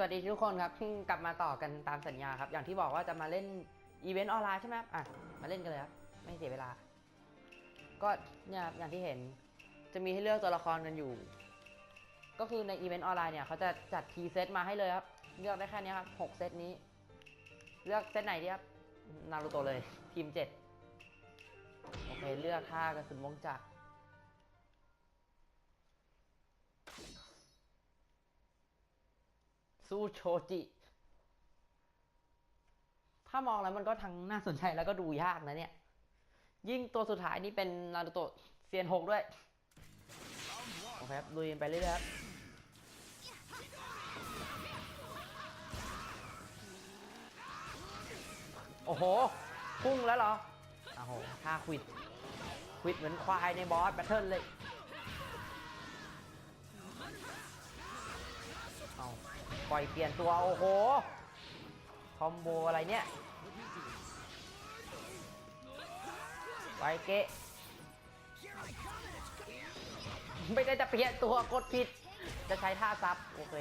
สวัสดีทุกคนครับกลับมาต่อกันตามสัญญาครับ อย่างที่บอกว่าจะมาเล่นอีเวนต์ออนไลน์ใช่ไหมครับอะ มาเล่นกันเลยครับ ไม่เสียเวลา ก็เนี่ยอย่างที่เห็นจะมีให้เลือกตัวละครกันอยู่ ก็คือในอีเวนต์ออนไลน์เนี่ยเขาจะจัดทีเซตมาให้เลยครับ เลือกได้แค่นี้ครับหกเซตนี้ เลือกเซตไหนดีครับ นารูโตะเลยทีมเจ็ดโอเค เลือกท่ากระสุนวงจักร สู้โชจิ ถ้ามองแล้วมันก็ทั้งน่าสนใจแล้วก็ดูยากนะเนี่ย ยิ่งตัวสุดท้ายนี่เป็นนารูโตะเซียนหกด้วย โอเคครับลุยกันไปเรื่อยๆครับโอ้โห พุ่งแล้วเหรอ โอ้โหท่าควิด ควิดเหมือนควายในบอสแบทเทิลเลย เอา ปล่อยเปลี่ยนตัว โอ้โห คอมโบอะไรเนี่ยไวเกะ ไม่ได้จะเปลี่ยนตัวกดผิด จะใช้ท่าซับ โอเค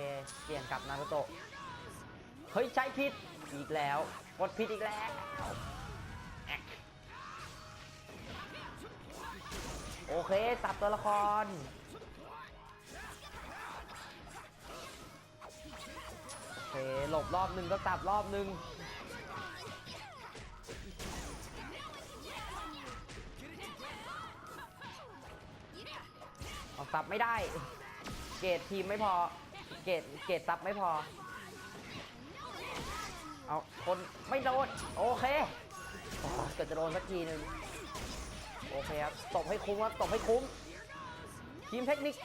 เปลี่ยนกลับนารุโตะ เฮ้ย ใช้ผิด อีกแล้ว กดผิดอีกแล้ว โอเคสับตัวละคร เคหลบรอบหนึ่งก็สับรอบหนึ่งเอาสับไม่ได้ เกรดทีมไม่พอ เกรดเกรดซับไม่พอ เอาคนไม่โดนโอเคเกิดจะโดนสักทีหนึ่งโอเคครับตบให้คุ้มครับตบให้คุ้มทีมเทคนิค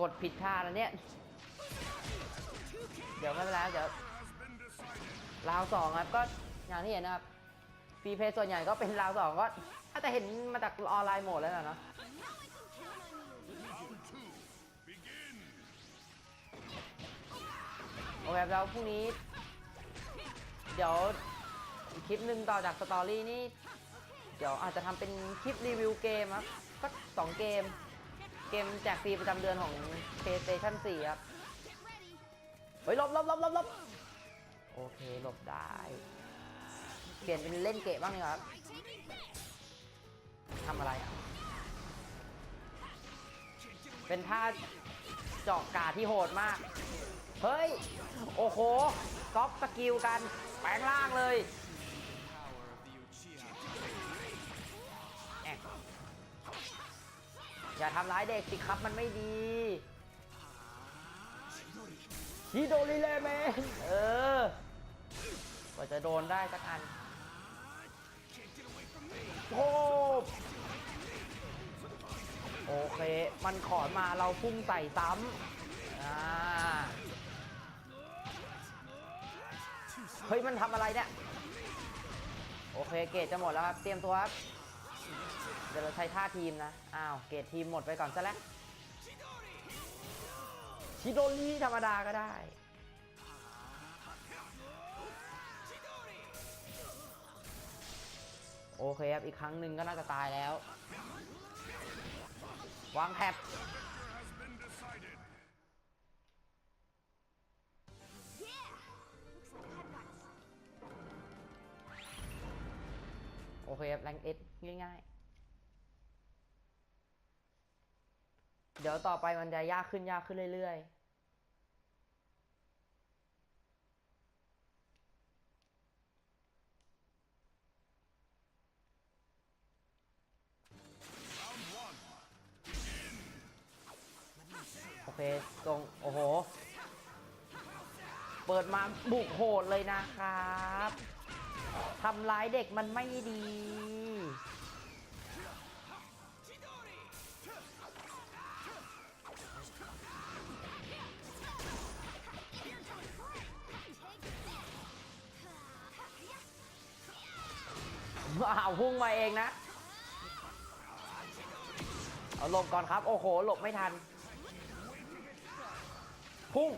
กดผิดท่าแล้วเนี่ย เดี๋ยวไม่เป็นไรเดี๋ยวราวสองครับก็อย่างที่เห็นนะครับฟรีเพย์ส่วนใหญ่ก็เป็นราวสองก็อาจจะเห็นมาจากออนไลน์โหมดแล้วนะเนาะโอเคแล้วพรุ่งนี้ เดี๋ยวคลิปหนึ่งต่อจากสตอรี่นี่ เดี๋ยวอาจจะทำเป็นคลิปรีวิวเกมครับสักสองเกม เกมแจกฟรีประจำเดือนของ PlayStation 4 ครับ เฮ้ยหลบหลบหลบหลบหลบโอเคหลบได้ เปลี่ยนเป็นเล่นเกะบ้างดีกว่าครับทำอะไรอะ เป็นท่าเจาะกาที่โหดมาก เฮ้ย โอ้โห ก๊อปสกิลกัน แปลงร่างเลย อย่าทำร้ายเด็กสิครับมันไม่ดีฮิโดริเลเมนเออกว่าจะโดนได้สักอันโอ้โอเค มันขอมาเราพุ่งใส่ซ้ำอ่าเฮ้ย มันทำอะไรเนี่ย โอเค เกรดจะหมดแล้วครับ เตรียมตัวครับ เดี๋ยวเราใช้ท่าทีมนะ อ้าว เกรดทีมหมดไปก่อนซะแล้ว ชิโดรีธรรมดาก็ได้โอเคครับ อีกครั้งหนึ่งก็น่าจะตายแล้ว วางแท็บโอเคครับ แรงเอส ง่าย ๆ เดี๋ยวต่อไปมันจะยากขึ้นยากขึ้นเรื่อย ๆโอเคตรงโอ้โห เปิดมาบุกโหดเลยนะครับทำร้ายเด็กมันไม่ดี ว้าวพุ่งมาเองนะ เอาหลบก่อนครับ โอ้โห หลบไม่ทัน พุ่ง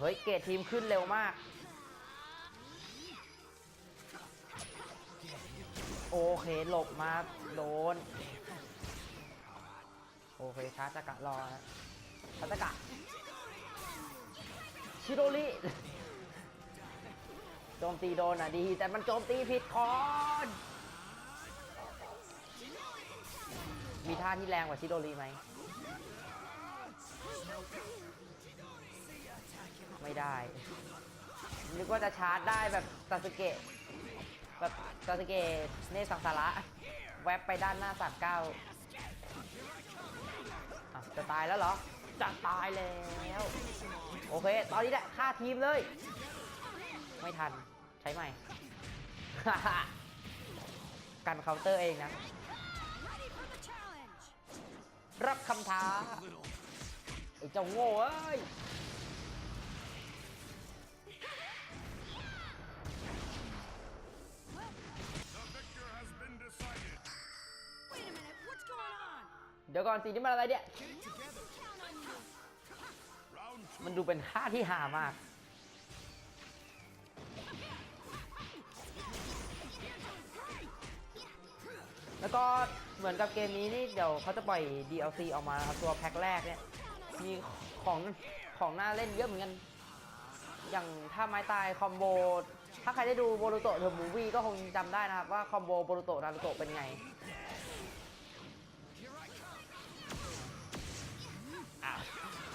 เฮ้ย เกรดทีมขึ้นเร็วมากโอโอเค หลบมาโดน โอเคชาร์จกะรอนะชาร์จกะ ชิโรริโจมตีโดนอะดี แต่มันโจมตีผิดคอนมีท่าที่แรงกว่าชิโดริไหม ไม่ได้ นึกว่าจะชาร์จได้แบบซาสึเกะแบบซาสึเกะเนสังสาระ แวบไปด้านหน้าสัตว์เก้าจะตายแล้วเหรอ จะตายแล้ว โอเค ตอนนี้แหละฆ่าทีมเลย ไม่ทันใช้ใหม่ กันเคาน์เตอร์เองนะ Ready for the challenge! รับคำท้าไอ้เจ้าโง่เอ้ย The victor has been decided. Wait a minute, what's going on? เดี๋ยวก่อนสินี่มันอะไรเนี่ย มันดูเป็นท่าที่หามาก แล้วก็เหมือนกับเกมนี้นี่เดี๋ยวเขาจะปล่อย DLC ออกมาครับตัวแพ็คแรกเนี่ย มีของของน่าเล่นเยอะเหมือนกัน อย่างถ้าไม้ตายคอมโบ ถ้าใครได้ดูโบรูโตะเดอะมูวี่ก็คงจำได้นะครับว่าคอมโบโบรูโตะนารูโตะเป็นไง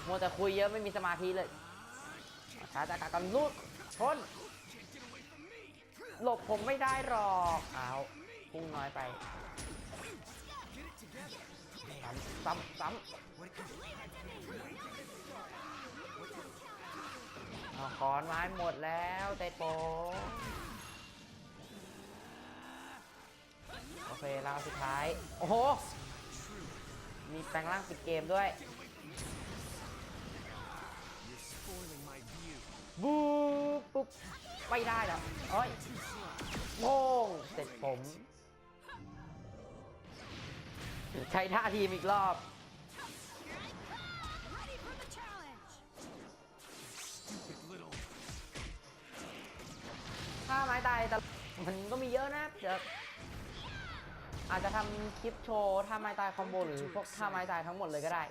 มัวแต่คุยเยอะไม่มีสมาธิเลยช้าจากการกันลุดชน หลบผมไม่ได้หรอกอ้าวพุ่งน้อยไปซ้ำซ้ำซ้ำเอาขอนไม้หมดแล้วเตโปโอเคราวสุดท้าย โอ้โห มีแปลงร่างปิดเกมด้วย บูปุ๊บไม่ได้แล้วโอ้ยโง่งเสร็จผม ใช้ท่าทีมอีกรอบ ถ้าไม้ตายแต่มันก็มีเยอะนะเดี๋ยวอาจจะทำคลิปโชว์ท่าไม้ตายคอมโบหรือพวกท่าไม้ตายทั้งหมดเลยก็ได้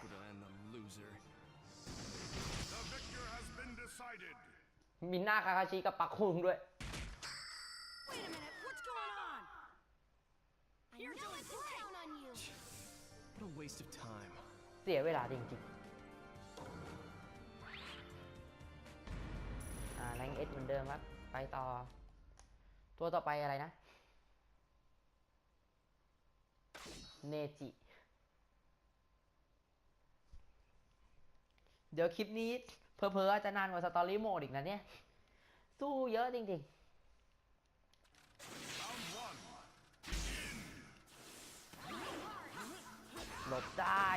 มีหน้าคาคาชิกับปักคุงด้วย Wait a minute, what's going on? You're doing great! Count on you! What a waste of time. เสียเวลาจริงๆ อ่าแรงเอสเหมือนเดิมครับ ไปต่อ ตัวต่อไปอะไรนะ เนจิ เดี๋ยวคลิปนี้ เพอๆอาจจะนานกว่าสตอรี่โหมดอีกนะเนี่ย สู้เยอะจริงๆ หลบได้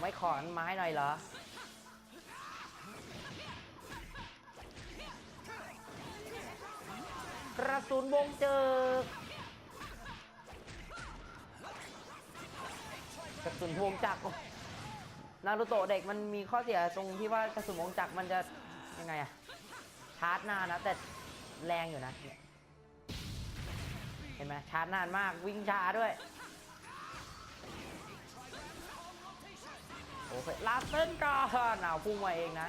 ไม่ขอนไม้หน่อยเหรอกระสุนวงเจอกระสุนวงจักร นารูโตะเด็กมันมีข้อเสียตรงที่ว่ากระสุนวงจักรมันจะยังไงอะชาร์จนานนะแต่แรงอยู่นะเห็นไหมชาร์จนานมากวิ่งช้าด้วยโอเคลาเส้นก่อนเอาพุ่งมาเองนะ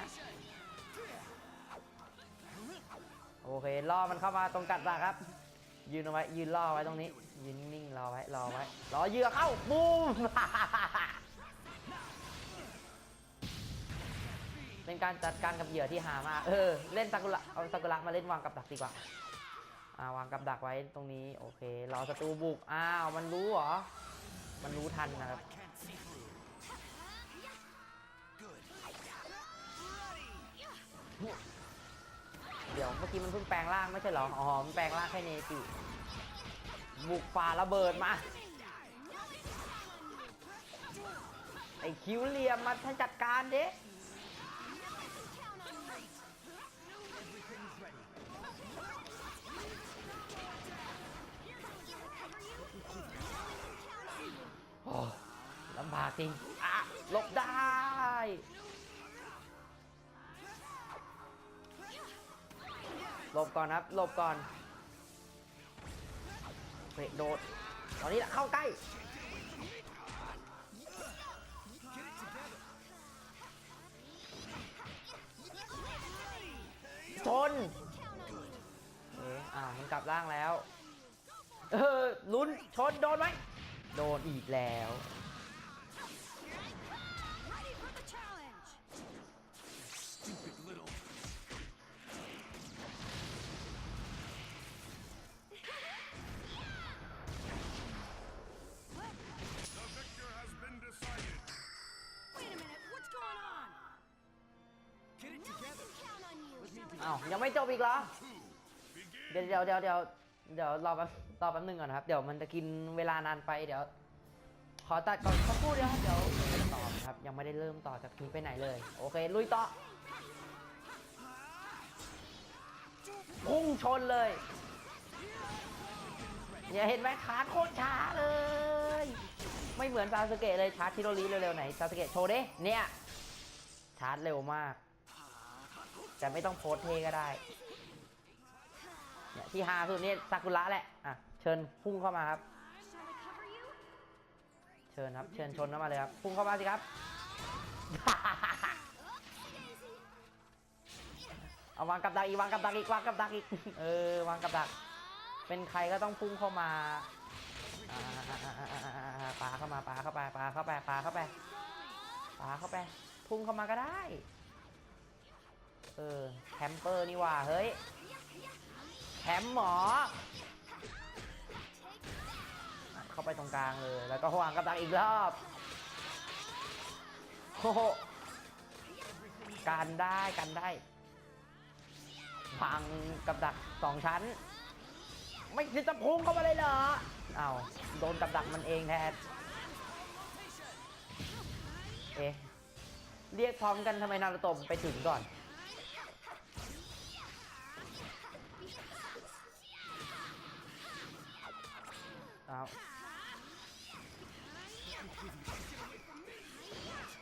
โอเคล่อมันเข้ามาตรงกัดปากครับ ยืนเอาไว้ยืนล่อไว้ตรงนี้ ยืนนิ่งรอไว้รอไว้รอเหยื่อเข้าบูม เป็นการจัดการกับเหยื่อที่หามากเออ เล่นซากุระเอาซากุระมาเล่นวางกับดักดีกว่าอ่าวางกับดักไว้ตรงนี้ โอเครอศัตรูบุกอ้าวมันรู้เหรอ มันรู้ทันนะครับเดี๋ยวเมื่อกี้มันเพิ่งแปลงร่างไม่ใช่เหรออ๋อมันแปลงร่างแค่เนจิบุกฝ่าระเบิดมาไอคิวเหลียมมาท่านจัดการเด้ ริงอะหลบได้ หลบก่อนครับ หลบก่อนโดด ตอนนี้แหละเข้าใกล้ ชน เอ๊ะอ้ามันกลับร่างแล้ว เออ ลุ้น ชน โดนไหม โดนอีกแล้ว อ้าวยังไม่จบอีกเหรอ เดี๋ยวเดี๋ยวเดี๋ยวเดี๋ยวเดี๋ยวรอแป๊บรอแป๊บนึงก่อนนะครับ เดี๋ยวมันจะกินเวลานานไปเดี๋ยว ขอตัดก่อนสักครู่เดียวครับเดี๋ยวไม่ได้ต่อครับ ยังไม่ได้เริ่มต่อจากนี้ไปไหนเลย โอเค ลุยต่อพุ่งชนเลยอย่าเห็นไหมชาร์จโคตรช้าเลย ไม่เหมือนซาสเกะเลยชาร์จทิโรริเร็วๆไหนซาสเกะโชว์ดิเนี่ยชาร์จเร็วมาก แต่ไม่ต้องโพสเทก็ได้เนี่ยที่ฮาสุดนี่ซากุระแหละอะเชิญพุ่งเข้ามาครับ เชิญครับ เชิญชนเข้ามาเลยครับ พุ่งเข้ามาสิครับ เอาวางกับดักอีกวางกับดักอีกวางกับดักอีก เออวางกับดัก เป็นใครก็ต้องพุ่งเข้ามาอ่าเข้ามาปลาเข้าไปปลาเข้าไปปลาเข้าไปปลาเข้าไป พุ่งเข้ามาก็ได้ เออแคมเปอร์นี่ว่าเฮ้ยแคมหมอ เข้าไปตรงกลางเลย แล้วก็วางกับดักอีกรอบโอ้โหกันได้กันได้พังกับดักสองชั้น ไม่คิดจะพุ่งเข้ามาเลยเหรอเอาโดนกับดักมันเองแทนเอ๊ะเรียกพร้อมกันทำไมนารุโตะไปถึงก่อน เอา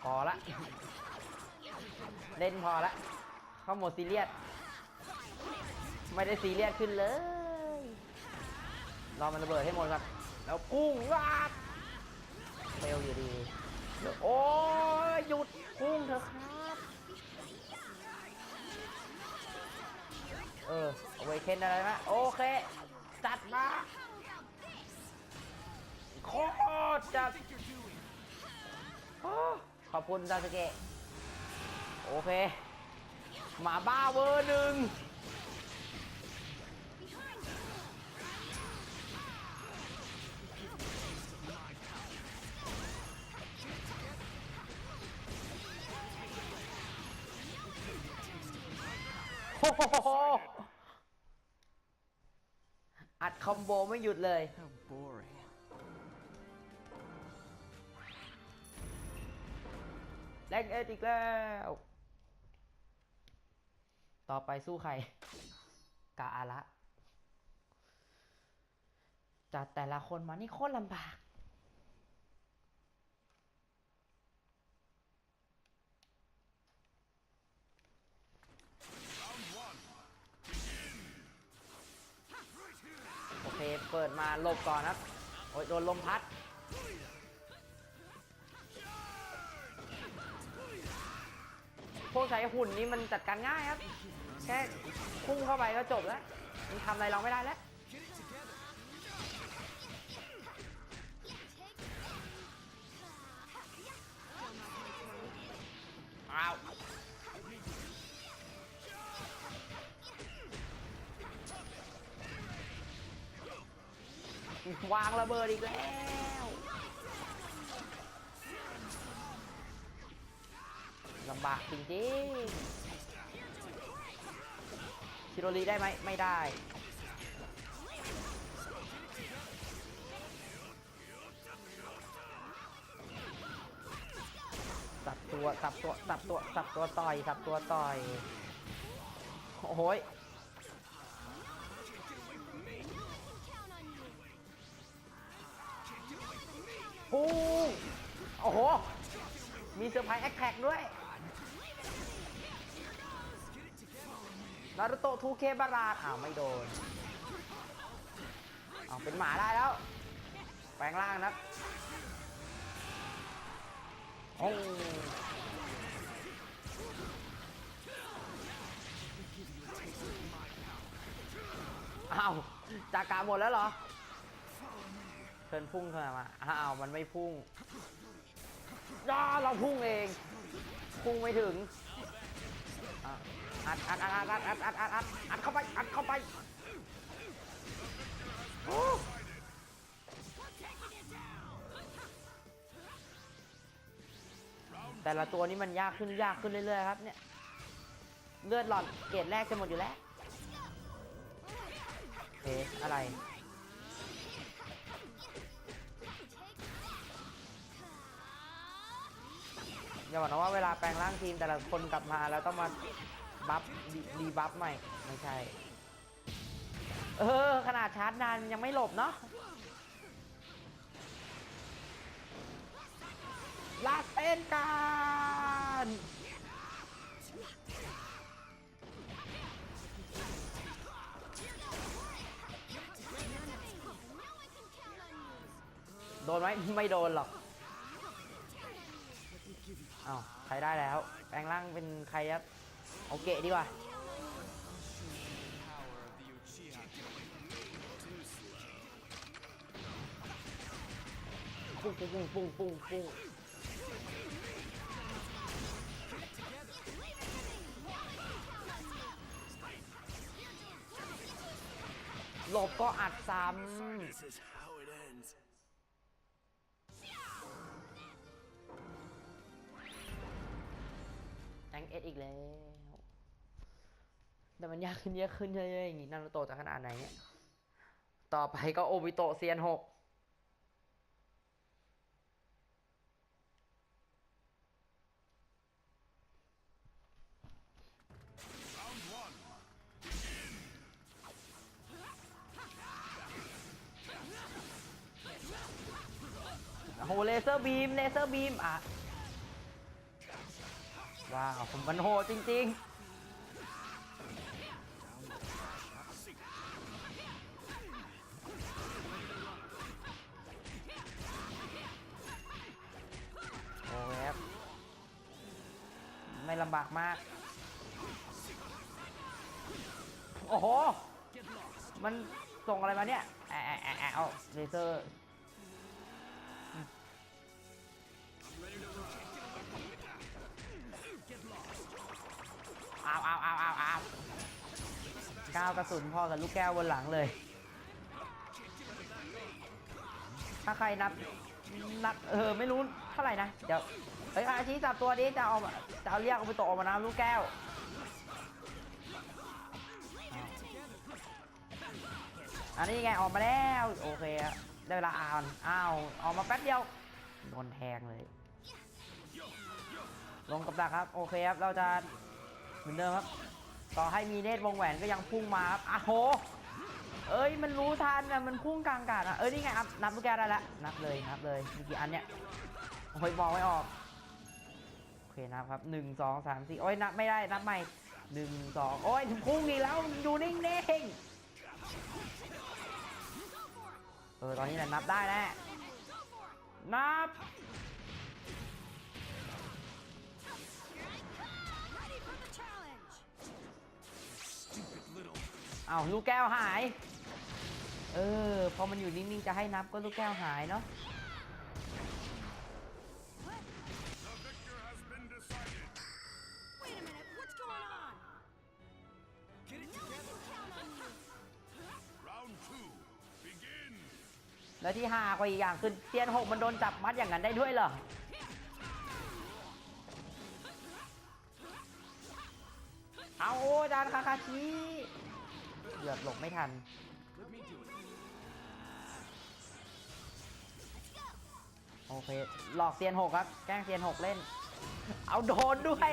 พอละ เล่นพอละเข้าโหมดซีเรียส ไม่ได้ซีเรียสขึ้นเลย รอมันระเบิดให้หมดครับ แล้วพุ่งวาบเฟลอยู่ดีโอ้ยหยุดพุ่งเถอะครับ เออเอาไว้เคนอะไรนะ โอเค จัดมา โคตรจัดขอบคุณซาสเกะโอเค หมาบ้าเวอร์หนึ่งโอ้โหอัดคอมโบไม่หยุดเลย How boring. แรงเอ็ดอีกแล้ว ต่อไปสู้ใคร กาอาระจัดแต่ละคนมานี่โคตรลำบากโอเค เปิดมาหลบก่อนครับ โอ้ยโดนลมพัด วกใช้หุ่นนี้มันจัดการง่ายครับ แค่พุ่งเข้าไปก็จบแล้วมันทำอะไรเราไม่ได้แล้วอ้าววางระเบิดอีกแล้ว ลำบากจริงๆชิโรลีได้ไหมไม่ได้ สับตัว สับตัว สับตัว สับตัวต่อย สับตัวต่อย โอ้โหยโอ้โห มีเซอร์ไพรส์แอคแท็กด้วย นารุโตะทูเคบาราอ้าวไม่โดนเอาาวเป็นหมาได้แล้ว แปลงร่างนะโอ้อ้าวจากกาหมดแล้วเหรอเชิญพุ่งเข้ามาอ้าวมันไม่พุ่งเราพุ่งเอง พุ่งไม่ถึง อัดอัดอัดอัดอัดอัดอัดอัดอัดเข้าไปอัดเข้าไปโอ้แต่ละตัวนี้มันยากขึ้นยากขึ้นเรื่อยๆครับเนี่ยเลือดหลอดเกรดแรกจะหมดอยู่แล้วเอ๊ะอะไรอย่าบอกนะว่าเวลาแปลงร่างทีมแต่ละคนกลับมาแล้วต้องมา บัฟดีบัฟใหม่ไม่ใช่ เออ ขนาดชาร์จนานยังไม่หลบเนาะลาเต้นกันโดนไหมไม่โดนหรอกอ้าวใครได้แล้ว แปลงร่างเป็นใครครับ เอาเกะดีกว่า Power of the Uchiha. ปุ้งปุ้งปุ้งปุ้งปุ้งปุ้งหลบก็อัดซ้ This is how it ends. ำแองเอสอีกแล้ว แต่มันยากขึ้นเยอะขึ้นเรื่อยๆอย่างงี้นารูโตะจะขนาดไหนเนี่ย ต่อไปก็โอบิโตะเซียนหกโอ้โหเลเซอร์บีม เลเซอร์บีม อะ ว้าว ผมมันโหจริง ๆ บากมาก โอ้โห มันส่งอะไรมาเนี่ยแอะแอะแอะแอะเอาเลเซอร์อ้าวอ้าวอ้าวอ้าวอ้าวก้าวกระสุนพอกับลูกแก้วบนหลังเลย ถ้าใครนับ นับเออไม่รู้เท่าไหร่นะเดี๋ยวเฮ้ยอาชีจับตัวนี้จะเอาจะเอาเรียกเอาไปตกออกมาน้ำลูกแก้วอันนี้ไงออกมาแล้วโอเคได้เวลาอ่านอ้าวออกมาแป๊บเดียวโดนแทงเลย ลงกับดักครับ โอเคครับเราจะเหมือนเดิมครับ ต่อให้มีเนตรวงแหวนก็ยังพุ่งมาครับอ้าวโห เอ้ยมันรู้ทันอะมันพุ่งกลางอากาศอะเอ้ยนี่ไงครับนับลูกแก้วได้แล้วนับเลยนับเลยมีกี่อันเนี่ยโอ้ยมองไม่ออกโอเคนับครับหนึ่งสองสามสี่โอ้ยนับไม่ได้นับใหม่หนึ่งสองโอ้ยพุ่งดีแล้วอยู่นิ่งๆเออตอนนี้แหละนับได้แน่นับ Ready for the challenge! Stupid little. อ้าวลูกแก้วหาย เออ พอมันอยู่นิ่งๆจะให้นับก็ลูกแก้วหายเนาะแล้วที่หากว่าอีกอย่างคือเซียนหกมันโดนจับมัดอย่างนั้นได้ด้วยเหรอเอาโอ้จานคาคาชิเกือบหลบไม่ทัน โอเค หลอกเซียนหกครับ แกล้งเซียนหกเล่น เอาโดนด้วย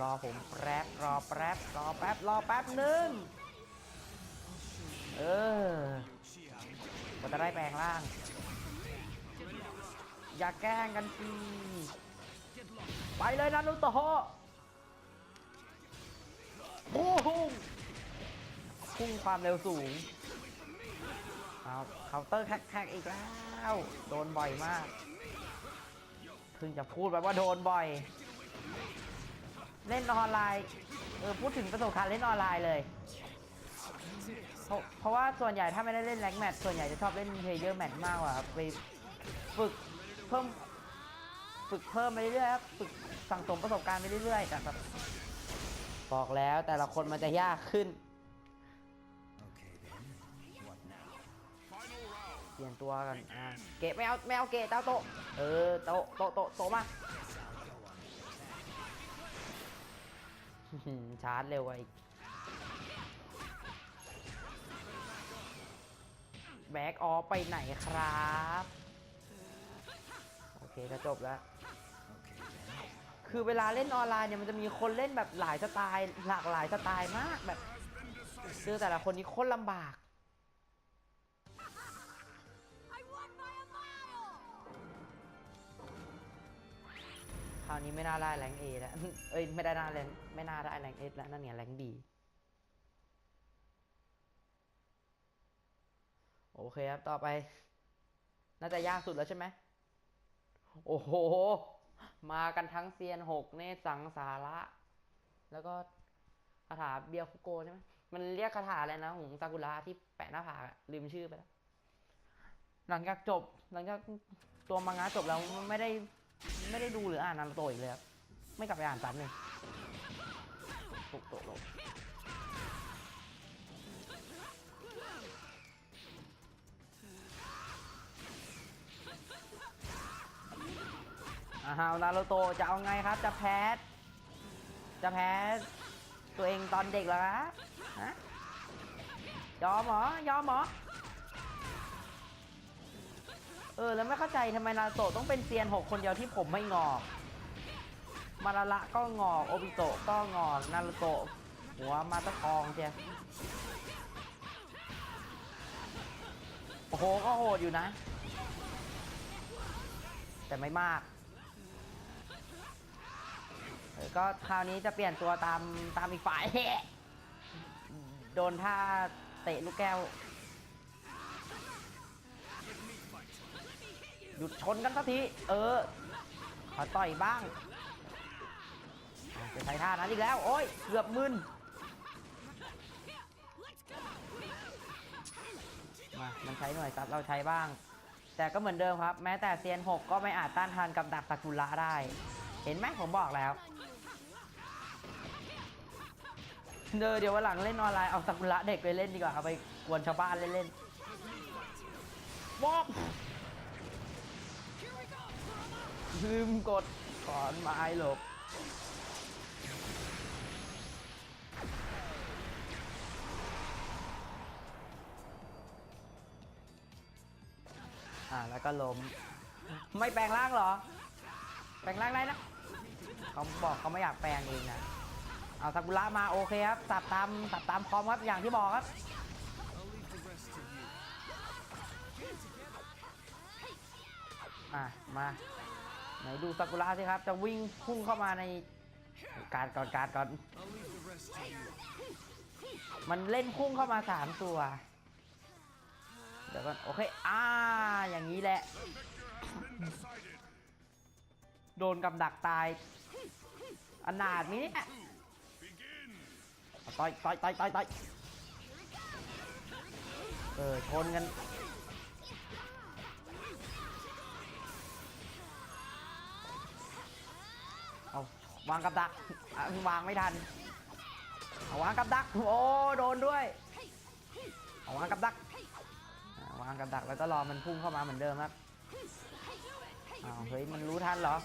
รอผมแป๊บ รอแป๊บ รอแป๊บ รอแป๊บหนึ่งเออก็จะได้แปลงร่าง อย่าแกล้งกันสิไปเลยนะนุโตะโอ้พุ่งความเร็วสูง เอาเคาน์เตอร์แคกๆอีกแล้ว โดนบ่อยมากเพิ่งจะพูดแบบว่าโดนบ่อย เล่นออนไลน์เออพูดถึงประสบการณ์เล่นออนไลน์เลย เพราะเพราะว่าส่วนใหญ่ถ้าไม่ได้เล่นแรงแมตช์ส่วนใหญ่จะชอบเล่นเพลเยอร์แมตช์มากกว่าครับไปฝึกเพิ่มฝึกเพิ่มไปเรื่อยๆครับฝึกสั่งสมประสบการณ์ไปเรื่อยๆแต่แบบบอกแล้วแต่ละคนมันจะยากขึ้น ปลี่ยนตัวกันอ่าเกะไม่เอาไม่เอาเกะเต้าโตะเออโตะโตะโตะโตะมาชาร์จเร็วกว่าอีกแบ็กออฟไปไหนครับ โอเคก็จบแล้ว Okay then. คือเวลาเล่นออนไลน์เนี่ยมันจะมีคนเล่นแบบหลายสไตล์ หลากหลายสไตล์มากแบบเจอแต่ละคนนี้โคตรลำบาก ราวนี้ไม่น่าได้แรงเอแล้ว เอ้ยไม่ได้น่าแรงไม่น่าได้แรงเอแล้วนั่นเนี่ยแรงบีโอเคครับต่อไป น่าจะยากสุดแล้วใช่ไหมโอ้โห มากันทั้งเซียนหกเนสังสาระ แล้วก็คาถาเบียคุโกใช่ไหมมันเรียกคาถาอะไรนะหงซากุระที่แปะหน้าผากลืมชื่อไปแล้ว หลังจากจบ หลังจากตัวมังงะจบแล้วไม่ได้ ไม่ได้ดูหรืออ่านนารูโตะอีกเลยครับไม่กลับไปอ่านซ้ำเลยตกตกตกอ้าวนารูโตะจะเอาไงครับ จะแพ้ จะแพ้ ตัวเองตอนเด็กเหรอฮะยอมเหรอยอมเหรอ เออแล้วไม่เข้าใจทำไมนาโตะต้องเป็นเซียนหกคนเดียวที่ผมไม่งอก มาราระก็งอกโอบิโตะก็งอกนารูโตะหัวมาตะกองเชียโอ้โหก็โหดอยู่นะ แต่ไม่มากก็คราวนี้จะเปลี่ยนตัวตามตามอีกฝ่ายโดนท่าเตะลูกแก้ว หยุดชนกันสักที เออ ขอต่อยบ้างจะใช้ท่านั้นอีกแล้ว โอ้ย เกือบมึน มา มันใช้หน่วยซับเราใช้บ้าง แต่ก็เหมือนเดิมครับ แม้แต่เซียน6ก็ไม่อาจต้านทานกับดักซากุระได้ เห็นไหมผมบอกแล้ว เดอเดี๋ยววันหลังเล่นออนไลน์เอาซากุระเด็กไปเล่นดีกว่าเอาไปกวนชาวบ้านเล่นๆวอก ลืมกดขอนไม้หลบอ่าแล้วก็ล้ม ไม่แปลงร่างเหรอ แปลงร่างได้นะเขาบอกเขาไม่อยากแปลงเองนะเอาซากุระมาโอเคครับสับตามสับตามคอมครับอย่างที่บอกครับอะมา ไหนดูซากุระสิครับ จะวิ่งพุ่งเข้ามาในการก่อนการก่อน มันเล่นพุ่งเข้ามาสามตัว เดี๋ยวก่อนโอเคอ่าอย่างนี้แหละ โดนกับดักตายอนาถมิเนี่ยต่อยต่อยต่อยต่อยต่อยเออชนกัน วางกับดักวางไม่ทันเอาวางกับดัก โอ้โดนด้วยเอาวางกับดักวางกับดักแล้วก็รอมันพุ่งเข้ามาเหมือนเดิมครับอ้าวเฮ้ยมันรู้ทันเหรอ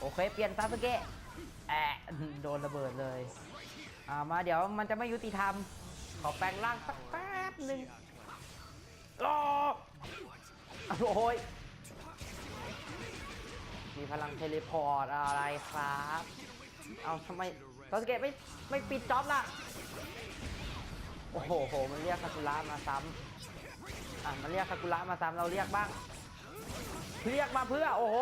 โอเคเปลี่ยนซาสเกะแอะโดนระเบิดเลยอ่ามาเดี๋ยวมันจะไม่ยุติธรรมขอแปลงร่างสักแป๊บหนึ่งรอโอ้ย มีพลังเทเลพอร์ตอะไรครับ เอาทำไมซาสึเกะไม่ไม่ปิดจ็อบล่ะ โอ้โหโห มันเรียกคากุระมาซ้ำอะ มันเรียกคากุระมาซ้ำเราเรียกบ้าง เรียกมาเพื่อ โอ้โห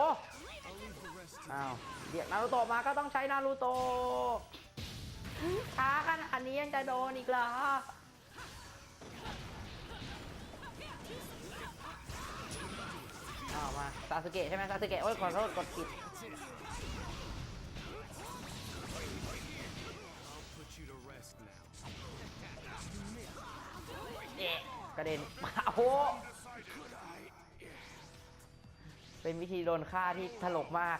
อ้าว เรียกนารูโตะมาก็ต้องใช้นารูโตะช้าขนาดนี้ยังจะโดนอีกเหรอาวมาซาสึเกะใช่ไหมซาสึเกะโอ้ยขอโทษกดผิดเอ๊ะกระเด็นโอ้โหเป็นวิธีโดนฆ่าที่ถลกมาก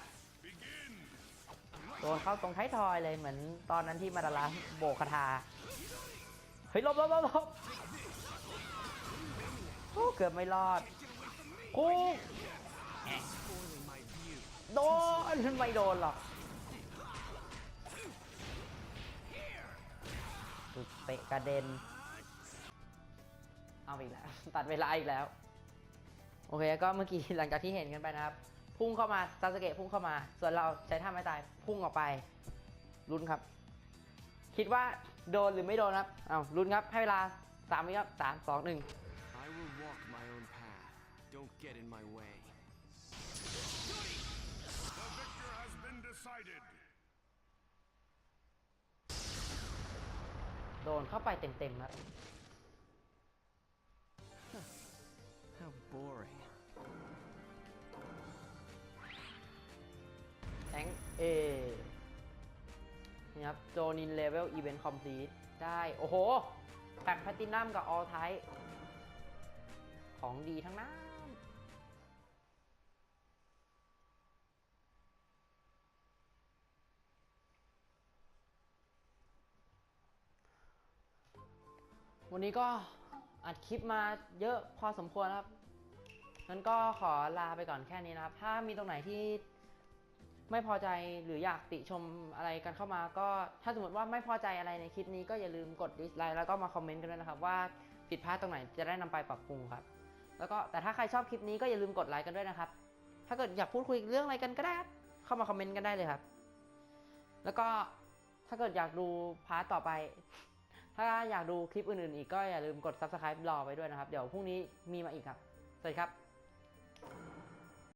โดนเข้าตรงท้ายทอยเลยเหมือนตอนนั้นที่มาดาราโบกคาถาเฮ้ยหลบหลบหลบหลบโอ้เกือบไม่รอดกู โดนไม่โดนหรอกเตะกระเด็น เอาอีกแล้ว ตัดเวลาอีกแล้ว โอเคก็เมื่อกี้หลังจากที่เห็นกันไปนะครับ พุ่งเข้ามาซาสเกะพุ่งเข้ามา ส่วนเราใช้ท่าไม้ตายพุ่งออกไปลุ้นครับ คิดว่าโดนหรือไม่โดนครับเอาลุ้นครับให้เวลาสามวิครับสามสองหนึ่ง I will walk my own path. Don't get in my way. โดนเข้าไปเต็มๆครับ How boring. แทงเอนี่ครับโจนินเลเวลอีเวนต์คอมพลีทได้ โอ้โหแพ็คแพตตินัมกับออลไทของดีทั้งนั้น วันนี้ก็อัดคลิปมาเยอะพอสมควรครับงั้นก็ขอลาไปก่อนแค่นี้นะครับ ถ้ามีตรงไหนที่ไม่พอใจหรืออยากติชมอะไรกันเข้ามา ก็ถ้าสมมติว่าไม่พอใจอะไรในคลิปนี้ก็อย่าลืมกดดิสไลค์แล้วก็มาคอมเมนต์กันด้วยนะครับ ว่าผิดพลาดตรงไหนจะได้นำไปปรับปรุงครับ แล้วก็แต่ถ้าใครชอบคลิปนี้ก็อย่าลืมกดไลค์กันด้วยนะครับ ถ้าเกิดอยากพูดคุยเรื่องอะไรกันก็ได้ครับเข้ามาคอมเมนต์กันได้เลยครับ แล้วก็ถ้าเกิดอยากดูพาร์ทต่อไป ถ้าอยากดูคลิปอื่นๆอีกก็อย่าลืมกด subscribe รอไว้ด้วยนะครับ เดี๋ยวพรุ่งนี้มีมาอีกครับ สวัสดีครับ